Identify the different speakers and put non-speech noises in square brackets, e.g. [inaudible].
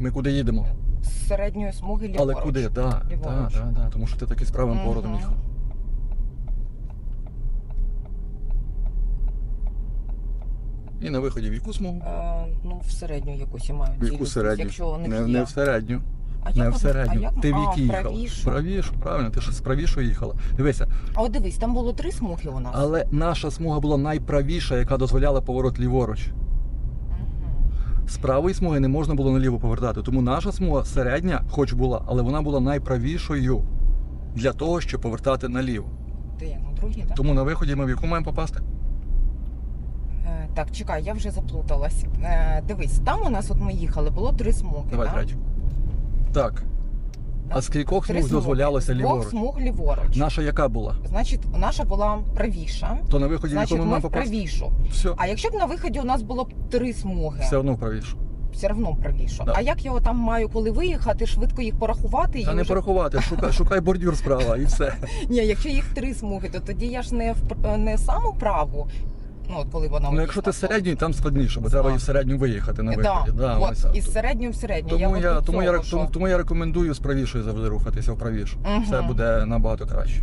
Speaker 1: Ми куди їдемо?
Speaker 2: З середньої смуги ліворуч.
Speaker 1: Але куди? Да, да, да, да, тому що ти таки з правим поворотом їхав. І на виході в яку смугу?
Speaker 2: Е, ну, в середню якусь я маю.
Speaker 1: В яку середню?
Speaker 2: Якщо у
Speaker 1: Не, не в середню.
Speaker 2: А
Speaker 1: Не в середню. Ти в
Speaker 2: а,
Speaker 1: якій їхав?
Speaker 2: правішу.
Speaker 1: Правішу, правильно, ти ж з правішої їхала. Дивися,
Speaker 2: А от дивись, там було три смуги у нас.
Speaker 1: але наша смуга була найправіша, яка дозволяла поворот ліворуч. З правої смуги не можна було наліво повертати. Тому наша смуга середня, хоч була, але вона була найправішою для того, щоб повертати наліво.
Speaker 2: Як, на другій, так?
Speaker 1: Тому на виході ми в яку маємо попасти?
Speaker 2: Е, так, чекай, я вже заплуталась. Е, дивись, там у нас от ми їхали, було три смуги.
Speaker 1: Давай
Speaker 2: так?
Speaker 1: третю. Так. А з кількох
Speaker 2: Три
Speaker 1: смуг
Speaker 2: смуги.
Speaker 1: дозволялося
Speaker 2: Двох
Speaker 1: ліворуч?
Speaker 2: смуг ліворуч.
Speaker 1: Наша яка була?
Speaker 2: Значить, наша була правіша.
Speaker 1: То на виході
Speaker 2: Значить,
Speaker 1: яку ми попасти?
Speaker 2: правішу.
Speaker 1: Все,
Speaker 2: А якщо б на виході у нас було б три смуги,
Speaker 1: все одно правіше.
Speaker 2: все одно правішу.
Speaker 1: Да.
Speaker 2: А як я там маю коли виїхати, швидко їх порахувати?
Speaker 1: Та
Speaker 2: і
Speaker 1: не
Speaker 2: вже...
Speaker 1: порахувати, шукай, [laughs] шукай бордюр справа і все.
Speaker 2: Ні, якщо їх три смуги, то тоді я ж не в не саму праву. Ну, от коли вона
Speaker 1: Ну якщо ти
Speaker 2: виїхала,
Speaker 1: середній, там складніше, бо треба і в середню виїхати на
Speaker 2: Да,
Speaker 1: виході. Да,
Speaker 2: от,
Speaker 1: ось.
Speaker 2: із середньої в середню.
Speaker 1: Тому
Speaker 2: от
Speaker 1: я, тому, я,
Speaker 2: цього,
Speaker 1: рек- тому,
Speaker 2: що-
Speaker 1: тому я рекомендую з правішої завжди рухатися в правішу.
Speaker 2: Мгм.
Speaker 1: Це буде набагато краще.